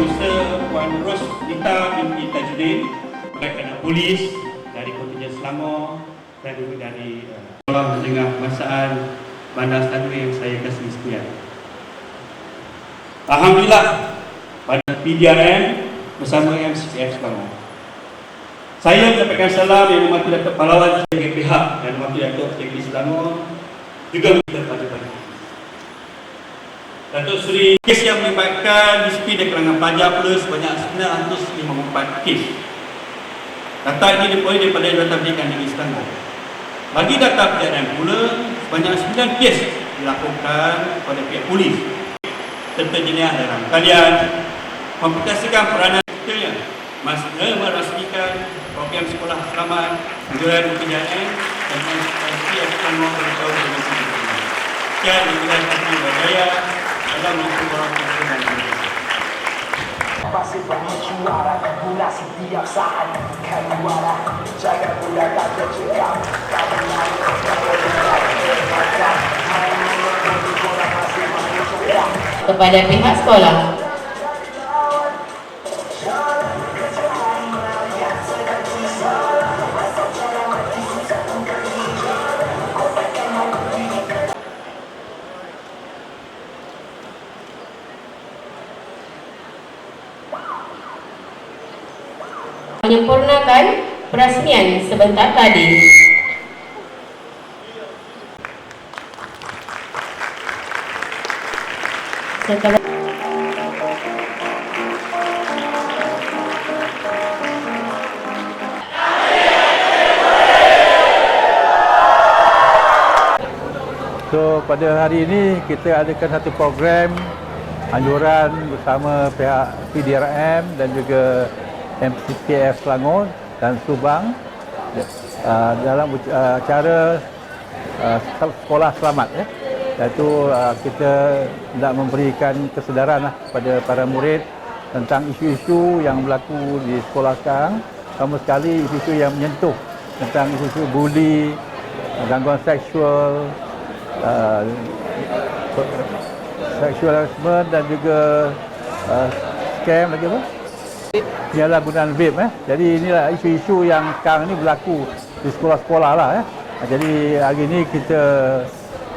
dan usaha Puan Ros Nita binti Tajuddin rakan polis dari Kontingen Selangor dan juga dari uh, Sekolah Menengah Masaan Bandar Stanway yang saya kasih sekian. Alhamdulillah pada PDRM bersama MCF Selangor. Saya menyampaikan salam yang mematuhi Datuk Pahlawan sebagai pihak dan mematuhi Datuk Negeri Selangor juga kita pada pagi. Datuk Seri kes yang melibatkan disiplin dan kelangan pelajar pula sebanyak 954 kes. Data ini diperoleh daripada Jabatan Pendidikan Negeri Selangor. Bagi data PDRM pula, sebanyak 9 kes dilakukan kepada pihak polis serta jenayah dalam kalian memperkasihkan peranan kita mas merasmikan program sekolah selamat kejuaraan PDRM dan PDRM Selangor pada tahun 2019. Sekian yang saya berjaya. Setiap saat tak kepada pihak sekolah menyempurnakan perasmian sebentar tadi. Setelah So pada hari ini kita adakan satu program anjuran bersama pihak PDRM dan juga MCCF Selangor dan Subang uh, dalam uh, acara uh, sekolah selamat ya. Iaitu uh, kita nak memberikan kesedaran lah kepada para murid tentang isu-isu yang berlaku di sekolah sekarang sama sekali isu-isu yang menyentuh tentang isu-isu buli, gangguan seksual, uh, sexual harassment dan juga uh, scam lagi apa? Penyalahgunaan vape eh. Jadi inilah isu-isu yang sekarang ni berlaku di sekolah-sekolah lah eh. Jadi hari ini kita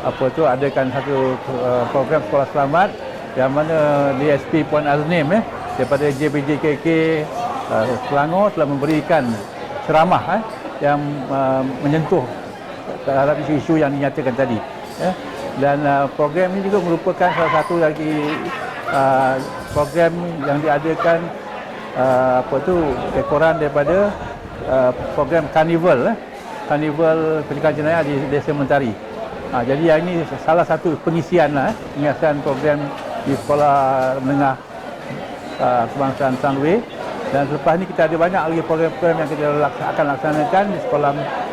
apa tu adakan satu uh, program sekolah selamat yang mana DSP Puan Aznim eh daripada JPJKK uh, Selangor telah memberikan ceramah eh yang uh, menyentuh terhadap isu-isu yang dinyatakan tadi ya. dan uh, program ini juga merupakan salah satu lagi uh, program yang diadakan uh, apa tu ekoran daripada uh, program karnival eh. karnival pendidikan jenayah di Desa Mentari ha, jadi yang ini salah satu pengisian lah eh, pengisian program di sekolah menengah uh, kebangsaan Sunway dan selepas ni kita ada banyak lagi program-program yang kita laks- akan laksanakan di sekolah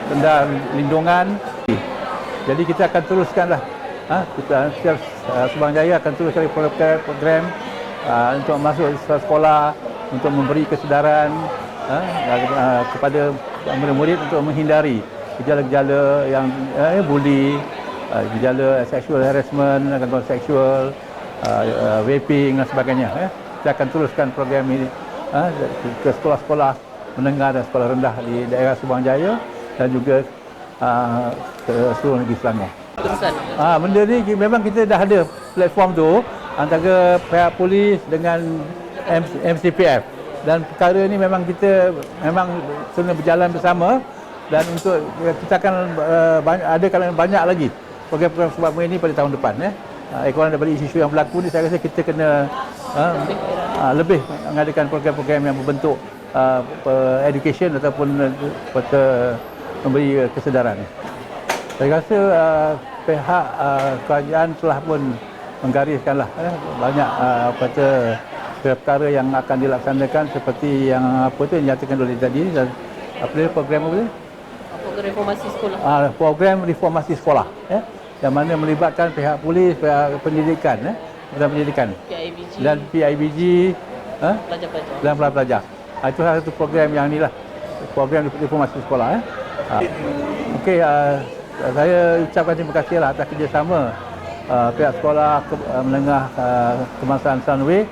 rendah lindungan. Jadi kita akan teruskanlah. Ha, kita setiap uh, Subang Jaya akan teruskan program, program uh, untuk masuk sekolah, sekolah untuk memberi kesedaran uh, uh, kepada murid-murid untuk menghindari gejala-gejala yang uh, bully, uh, gejala sexual harassment, gangguan seksual, uh, uh, vaping dan sebagainya. Ya. Kita akan teruskan program ini uh, ke sekolah-sekolah menengah dan sekolah rendah di daerah Subang Jaya dan juga uh, ke seluruh negeri Selangor. Terusan. Ah, benda ni memang kita dah ada platform tu antara pihak polis dengan MCPF dan perkara ni memang kita memang kena berjalan bersama dan untuk kita akan uh, banyak, ada banyak lagi program-program sebab ini pada tahun depan ya. Uh, ekoran daripada isu-isu yang berlaku ni saya rasa kita kena uh, uh, lebih mengadakan program-program yang berbentuk uh, pe- education ataupun uh, memberi kesedaran. Saya rasa uh, pihak uh, kerajaan telah pun menggariskanlah eh, banyak uh, kata perkara yang akan dilaksanakan seperti yang apa tu yang dinyatakan oleh tadi dan apa dia program apa dia? Program reformasi sekolah. Uh, program reformasi sekolah eh, yang mana melibatkan pihak polis, pihak pendidikan eh, dan pendidikan PIBG. dan PIBG eh, pelajar-pelajar. dan pelajar-pelajar. Ah, Itu salah satu program yang inilah program reformasi sekolah. Eh. Ah. Okey, ah, saya ucapkan terima kasih lah atas kerjasama ah, pihak sekolah ke, ah, menengah ah, kebangsaan Sunway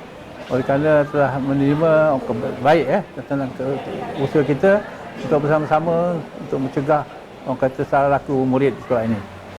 oleh kerana telah menerima oh, baik eh tentang usaha kita untuk bersama-sama untuk mencegah orang kata salah laku murid sekolah ini.